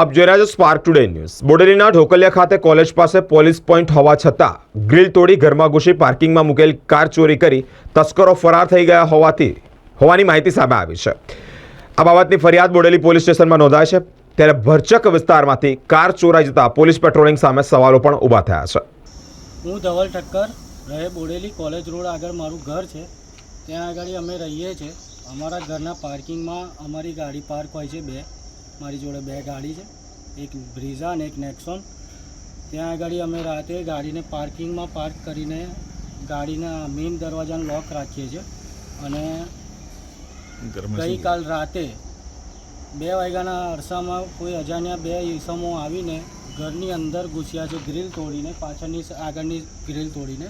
આપ જોઈ રહ્યા છો સ્પાર્ક ટુડે ન્યૂઝ બોડેલીના ઢોકલિયા ખાતે કોલેજ પાસે પોલીસ પોઈન્ટ હોવા છતાં ગ્રીલ તોડી ઘરમાં ઘૂસી પાર્કિંગમાં મૂકેલ કાર ચોરી કરી તસ્કરો ફરાર થઈ ગયા હોવાથી હોવાની માહિતી સામે આવી છે. આ બાબતની ફરિયાદ બોડેલી પોલીસ સ્ટેશનમાં નોંધાય છે. ત્યારે ભરચક વિસ્તારમાંથી કાર ચોરાઈ જતા પોલીસ પેટ્રોલિંગ સામે સવાલો પણ ઊભા થયા છે. હું ધવલ ઠક્કર, રહે બોડેલી કોલેજ રોડ આગળ મારું ઘર છે. ત્યાં આગળ અમે રહીએ છીએ અમારા ઘરના પાર્કિંગમાં અમારી ગાડી પાર્ક હોય છે બે. મારી જોડે બે ગાડી છે. એક બ્રિઝા અને એક નેક્સોન. ત્યાં આગળ અમે રાતે ગાડીને પાર્કિંગમાં પાર્ક કરીને ગાડીના મેઇન દરવાજાને લોક રાખીએ છીએ. અને ગઈકાલ રાતે બે વાગ્યાના અરસામાં કોઈ અજાણ્યા બે ઈસમો આવીને ઘરની અંદર ઘૂસ્યા છે ગ્રીલ તોડીને પાછળની આગળની ગ્રીલ તોડીને.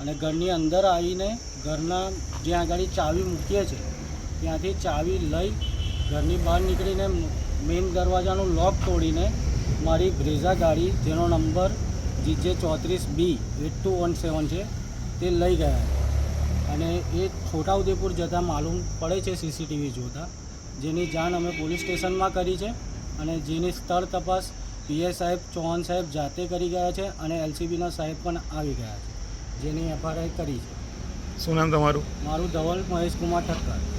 અને ઘરની અંદર આવીને ઘરના જ્યાં આગળ ચાવી મૂકીએ છીએ ત્યાંથી ચાવી લઈ ઘરની બહાર નીકળીને મેઇન દરવાજાનું લોક તોડીને મારી બ્રેઝા ગાડી જેનો નંબર જીજે ચોત્રીસ B eight two one seven છે તે લઈ ગયા અને એ છોટાઉદેપુર જતાં માલુમ પડે છે સીસીટીવી જોતાં જેની જાણ અમે પોલીસ સ્ટેશનમાં કરી છે અને જેની સ્થળ તપાસ પીએ સાહેબ ચૌહાણ સાહેબ જાતે કરી ગયા છે અને એલસીબીના સાહેબ પણ આવી ગયા છે જેની એફઆરઆઈ કરી છે. શું નામ તમારું? મારું ધવલ મહેશકુમાર ઠક્કર.